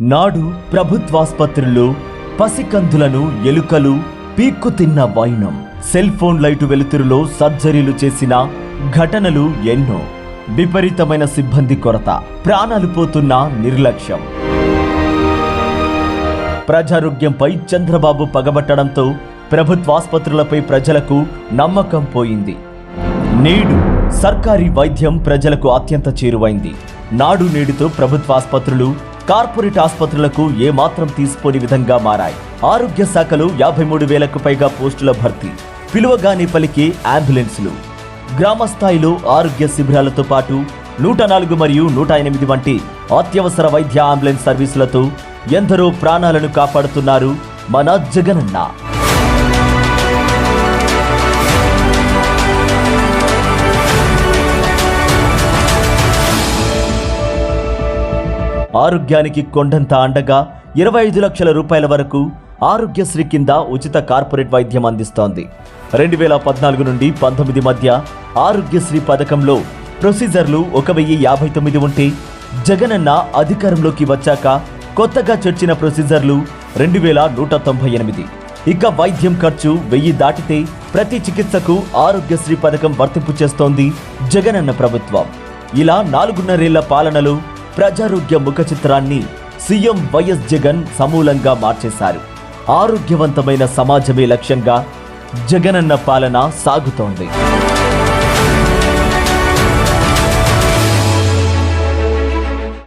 నాడు ప్రభుత్వాసుపత్రుల్లో పసికందులను ఎలుకలు పీక్కు తిన్న వైనం సెల్ ఫోన్ లైటు వెలుతురులో సర్జరీలు చేసిన ఘటనలు ఎన్నో. విపరీతమైన సిబ్బంది కొరత ప్రాణాలు పోతున్న నిర్లక్ష్యం. ప్రజారోగ్యంపై చంద్రబాబు పగబట్టడంతో ప్రభుత్వాసుపత్రులపై ప్రజలకు నమ్మకం పోయింది. నేడు సర్కారీ వైద్యం ప్రజలకు అత్యంత చేరువైంది. నాడు నేడుతో ప్రభుత్వాసుపత్రులు కార్పొరేట్ ఆసుపత్రులకు ఏమాత్రం తీసిపోని విధంగా మారాయి. ఆరోగ్య శాఖలు యాభై మూడు వేలకు పైగా పోస్టుల భర్తీ. పిలువగానే పలికే అంబులెన్సులు. గ్రామ స్థాయిలో ఆరోగ్య శిబిరాలతో పాటు నూట నాలుగు మరియు నూట ఎనిమిది వంటి అత్యవసర వైద్య అంబులెన్స్ సర్వీసులతో ఎందరో ప్రాణాలను కాపాడుతున్నారు మన జగనన్న. ఆరోగ్యానికి కొండంత అండగా ఇరవై ఐదు లక్షల రూపాయల వరకు ఆరోగ్యశ్రీ కింద ఉచిత కార్పొరేట్ వైద్యం అందిస్తోంది. రెండు వేల పద్నాలుగు నుండి పంతొమ్మిది మధ్య ఆరోగ్యశ్రీ పథకంలో ప్రొసీజర్లు ఒక వెయ్యి యాభై తొమ్మిది ఉంటే జగనన్న అధికారంలోకి వచ్చాక కొత్తగా చర్చిన ప్రొసీజర్లు రెండు వేల నూట తొంభై ఎనిమిది. ఇక వైద్యం ఖర్చు వెయ్యి దాటితే ప్రతి చికిత్సకు ఆరోగ్యశ్రీ పథకం వర్తింపు చేస్తోంది జగనన్న ప్రభుత్వం. ఇలా నాలుగున్నరేళ్ళ పాలనలో ప్రజారోగ్య ముఖ చిత్రాన్ని సీఎం వైఎస్ జగన్ సమూలంగా మార్చేశారు. ఆరోగ్యవంతమైన సమాజమే లక్ష్యంగా జగనన్న పాలన సాగుతోంది.